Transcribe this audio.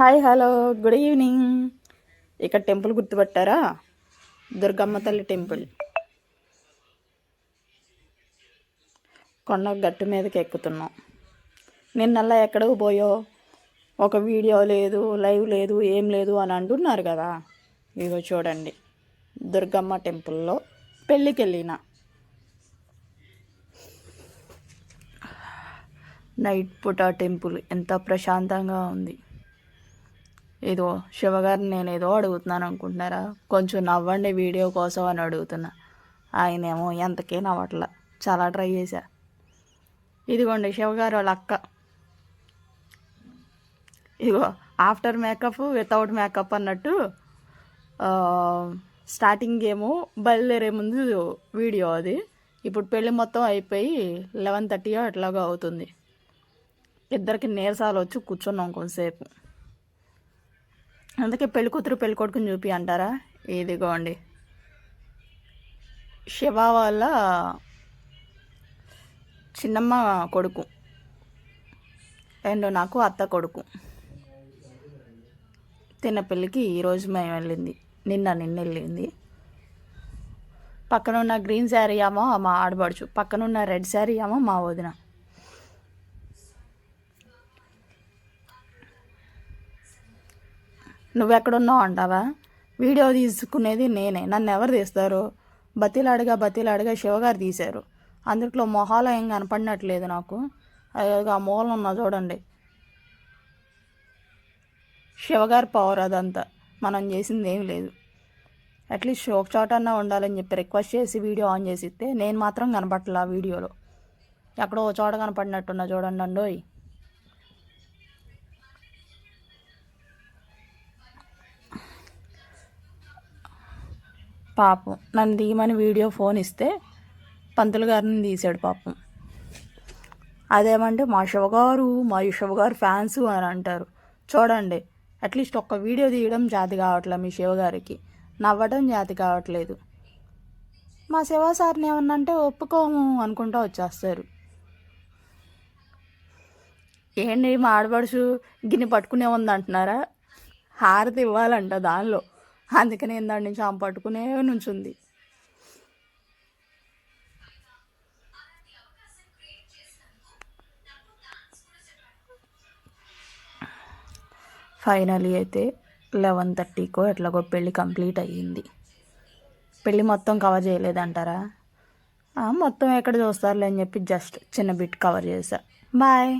Hi hello good evening. ఇక్కడ temple గుర్తుపట్టారా? దుర్గమ్మ తల్లి టెంపుల్. కొండ గట్టు మీదకి ఎక్కుతున్నాం. నిన్నల్లా ఎక్కడికి పోయో ఒక వీడియో లేదు లైవ్ లేదు ఏం లేదు అని అంటున్నారు కదా. ఇగో చూడండి. దుర్గమ్మ టెంపుల్లో పెళ్ళికి వెళ్ళిన నైట్ పూట టెంపుల్ ఎంత ప్రశాంతంగా ఉంది. ఏదో శివగారిని నేను ఏదో అడుగుతున్నాను అనుకుంటున్నారా? కొంచెం నవ్వండి వీడియో కోసం అని అడుగుతున్నా. ఆయనేమో ఎంతకే నవ్వట్ల. చాలా ట్రై చేశా. ఇదిగోండి శివగారు వాళ్ళ అక్క. ఇదిగో ఆఫ్టర్ మేకప్ వితౌట్ మేకప్ అన్నట్టు స్టార్టింగ్ ఏమో బయలుదేరే ముందు వీడియో అది. ఇప్పుడు పెళ్ళి మొత్తం అయిపోయి లెవెన్ థర్టీ అట్లాగా అవుతుంది. ఇద్దరికి నీరసాలు వచ్చి కూర్చున్నాం కొంతసేపు. అందుకే పెళ్ళికూతురు కూతురు కొడుకుని చూపి అంటారా? ఇదిగోండి శివ వాళ్ళ చిన్నమ్మ కొడుకు. అండ్ నాకు అత్త కొడుకు. తిన్న పెళ్ళికి ఈరోజు మేము వెళ్ళింది. నిన్న నిన్న వెళ్ళింది. పక్కన ఉన్న గ్రీన్ శారీ ఏమో మా ఆడబడుచు పక్కన ఉన్న రెడ్ శారీ ఏమో మా వదిన. నువ్వెక్కడున్నావు అంటావా? వీడియో తీసుకునేది నేనే. నన్ను ఎవరు తీస్తారు? బతిలాడిగా బతిలాడిగా శివగారు తీశారు. అందుట్లో మొహాలో ఏం కనపడినట్లేదు నాకు. ఆ మూలం ఉన్నా చూడండి. శివగారి పవర్ అదంతా. మనం చేసింది ఏం లేదు. అట్లీస్ట్ ఒక చోట అన్నా ఉండాలని చెప్పి రిక్వెస్ట్ చేసి వీడియో ఆన్ చేసి ఇస్తే నేను మాత్రం కనపట్ల ఆ వీడియోలో. ఎక్కడో ఒక చోట కనపడినట్టున్నా చూడండి అండోయ్ పాపం. నన్ను తీయమని వీడియో ఫోన్ ఇస్తే పంతులు గారిని తీశాడు పాపం. అదేమంటే మా శివగారు మా శివగారు ఫ్యాన్స్ అని అంటారు. చూడండి అట్లీస్ట్ ఒక్క వీడియో తీయడం జాతి కావట్లేదు మీ శివగారికి నవ్వడం జాతి కావట్లేదు. మా శివ సార్ని ఏమన్నా అంటే ఒప్పుకోము అనుకుంటా వచ్చేస్తారు. ఏంటి మా ఆడపడుచు గిన్నె పట్టుకునే ఉంది అంటున్నారా హారతి ఇవ్వాలంట దానిలో. అందుకని దాని నుంచి ఆమె పట్టుకునే నుంచుంది. ఫైనలీ అయితే లెవెన్ థర్టీకో ఎట్లాగో పెళ్ళి కంప్లీట్ అయ్యింది. పెళ్ళి మొత్తం కవర్ చేయలేదంటారా? మొత్తం ఎక్కడ చూస్తారులే అని చెప్పి జస్ట్ చిన్న బిట్ కవర్ చేశా. బాయ్